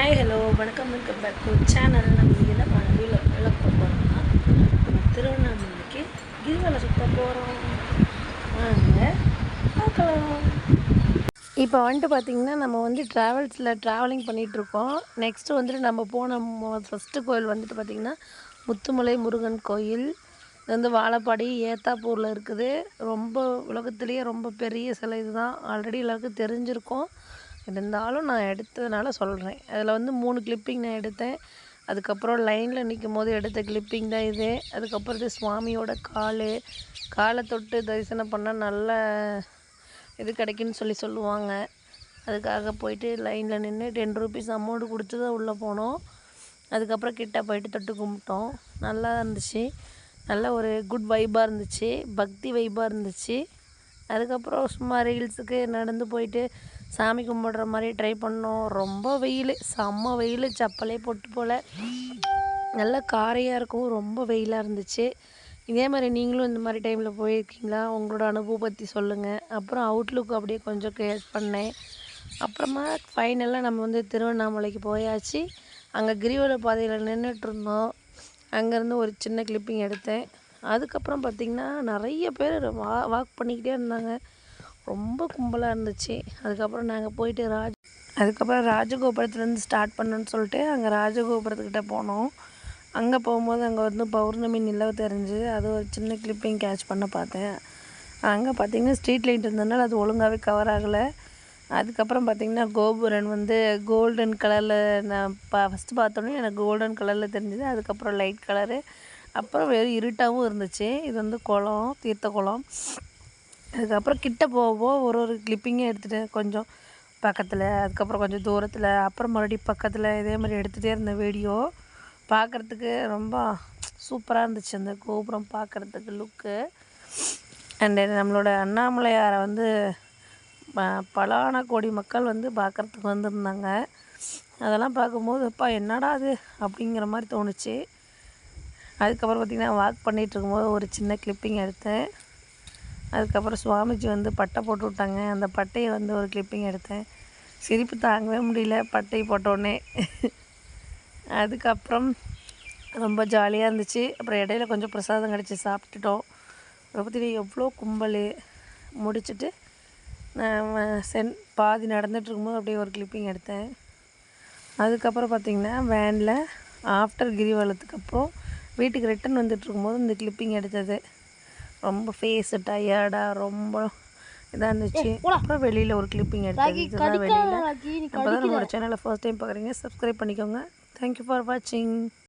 Hi hello வணக்கம் welcome back to channel நம்ம இங்கே என்ன வீடியோ விளக்க போகிறோம்னா நம்ம திருவண்ணாமலைக்கு கிரிவலை சுத்த போகிறோம் வாங்க பார்க்கலாம். இப்போ வந்துட்டு பார்த்திங்கன்னா நம்ம வந்து ட்ராவல்ஸில் ட்ராவலிங் பண்ணிகிட்ருக்கோம் நெக்ஸ்ட்டு வந்துட்டு நம்ம போன ஃபஸ்ட்டு கோயில் வந்துட்டு பார்த்திங்கன்னா முத்துமலை முருகன் கோயில். இது வந்து வாழப்பாடி ஏத்தாப்பூரில் இருக்குது. ரொம்ப உலகத்துலேயே ரொம்ப பெரிய சிலை இதுதான். ஆல்ரெடி எல்லாருக்கும் தெரிஞ்சிருக்கோம். இருந்தாலும் நான் எடுத்ததுனால சொல்கிறேன் அதில் வந்து மூணு கிளிப்பிங் நான் எடுத்தேன். அதுக்கப்புறம் லைனில் நிற்கும் போது எடுத்த கிளிப்பிங் தான் இது. அதுக்கப்புறம் இது சுவாமியோட கால். காலை தொட்டு தரிசனம் பண்ணால் நல்ல இது கிடைக்குன்னு சொல்லி சொல்லுவாங்க. அதுக்காக போயிட்டு லைனில் நின்று டென் ருபீஸ் அமௌண்ட் கொடுத்து தான் உள்ளே போனோம். அதுக்கப்புறம் கிட்ட போயிட்டு தொட்டு கும்பிட்டோம். நல்லா இருந்துச்சு. நல்ல ஒரு குட் வைப்பாக இருந்துச்சு. பக்தி வைப்பாக இருந்துச்சு. அதுக்கப்புறம் சும்மா ரீல்ஸுக்கு நடந்து போயிட்டு சாமி கும்பிடுற மாதிரி ட்ரை பண்ணோம். ரொம்ப வெயில். செம்ம வெயில். சப்பலே போட்டு போல். நல்லா காரையாக இருக்கும். ரொம்ப வெயிலாக இருந்துச்சு. இதே மாதிரி நீங்களும் இந்த மாதிரி டைமில் போயிருக்கீங்களா? உங்களோட அனுபவம் பற்றி சொல்லுங்கள் அப்புறம் அவுட்லுக் அப்படியே கொஞ்சம் கிரியேட் பண்ணேன். அப்புறமா ஃபைனலாக நம்ம வந்து திருவண்ணாமலைக்கு போயாச்சு. அங்கே கிரிவல பாதையில் நின்றுட்டுருந்தோம் அங்கேருந்து ஒரு சின்ன கிளிப்பிங் எடுத்தேன். அதுக்கப்புறம் பார்த்திங்கன்னா நிறைய பேர் வா வாக் பண்ணிக்கிட்டே இருந்தாங்க. ரொம்ப கும்பலாக இருந்துச்சு. அதுக்கப்புறம் நாங்கள் போயிட்டு ராஜ் அதுக்கப்புறம் ராஜகோபுரத்துலேருந்து ஸ்டார்ட் பண்ணோன்னு சொல்லிட்டு அங்கே ராஜகோபுரத்துக்கிட்ட போனோம். அங்கே போகும்போது அங்கே வந்து பௌர்ணமி நிலவு தெரிஞ்சு அது ஒரு சின்ன கிளிப்பிங் கேட்ச் பண்ண பார்த்தேன். அங்கே பார்த்திங்கன்னா ஸ்ட்ரீட் லைட் இருந்ததுனால அது ஒழுங்காகவே கவர் ஆகலை. அதுக்கப்புறம் பார்த்திங்கன்னா கோபுரன் வந்து கோல்டன் கலரில் நான் பா ஃபஸ்ட்டு பார்த்தோன்னே எனக்கு கோல்டன் கலரில் தெரிஞ்சுது. அதுக்கப்புறம் லைட் கலரு அப்புறம் வெறும் இருட்டாகவும் இருந்துச்சு. இது வந்து குளம் தீர்த்த குளம். அதுக்கப்புறம் கிட்ட போக ஒரு ஒரு கிளிப்பிங்கும் எடுத்துகிட்டு கொஞ்சம் பக்கத்தில் அதுக்கப்புறம் கொஞ்சம் தூரத்தில் அப்புறம் மறுபடியும் பக்கத்தில் இதே மாதிரி எடுத்துகிட்டே இருந்த வீடியோ பார்க்குறதுக்கு ரொம்ப சூப்பராக இருந்துச்சு. அந்த கோபுரம் பார்க்குறதுக்கு லுக்கு அண்டு நம்மளோட அண்ணாமலையாரை வந்து பலான கோடி மக்கள் வந்து பார்க்குறதுக்கு வந்திருந்தாங்க. அதெல்லாம் பார்க்கும்போது அப்பா என்னடா அது அப்படிங்கிற மாதிரி தோணுச்சு. அதுக்கப்புறம் பார்த்திங்கன்னா வாக் பண்ணிகிட்டு இருக்கும்போது ஒரு சின்ன கிளிப்பிங் எடுத்தேன். அதுக்கப்புறம் சுவாமிஜி வந்து பட்டை போட்டு விட்டாங்க. அந்த பட்டையை வந்து ஒரு கிளிப்பிங் எடுத்தேன். சிரிப்பு தாங்கவே முடியல பட்டை போட்டோடனே அதுக்கப்புறம் ரொம்ப ஜாலியாக இருந்துச்சு. அப்புறம் இடையில கொஞ்சம் பிரசாதம் கிடச்சி சாப்பிட்டுட்டோம். பார்த்திங்கன்னா எவ்வளோ கும்பல் முடிச்சுட்டு நான் சென் பாதி நடந்துகிட்ருக்கும்போது அப்படியே ஒரு கிளிப்பிங் எடுத்தேன். அதுக்கப்புறம் பார்த்திங்கன்னா வேனில் ஆஃப்டர் கிரிவலத்துக்கு அப்புறம் வீட்டுக்கு ரிட்டன் வந்துட்டு இருக்கும்போது இந்த கிளிப்பிங் எடுத்தது. ரொம்ப ஃபேஸு டயர்டாக ரொம்ப இதாக இருந்துச்சு. அப்புறம் வெளியில் ஒரு கிளிப்பிங் எடுத்தது. இதுதான் வெளியில். அப்போ தான் நம்மளோட சேனலை ஃபர்ஸ்ட் டைம் பார்க்குறீங்க. சப்ஸ்கிரைப் பண்ணிக்கோங்க. தேங்க்யூ ஃபார் வாட்சிங்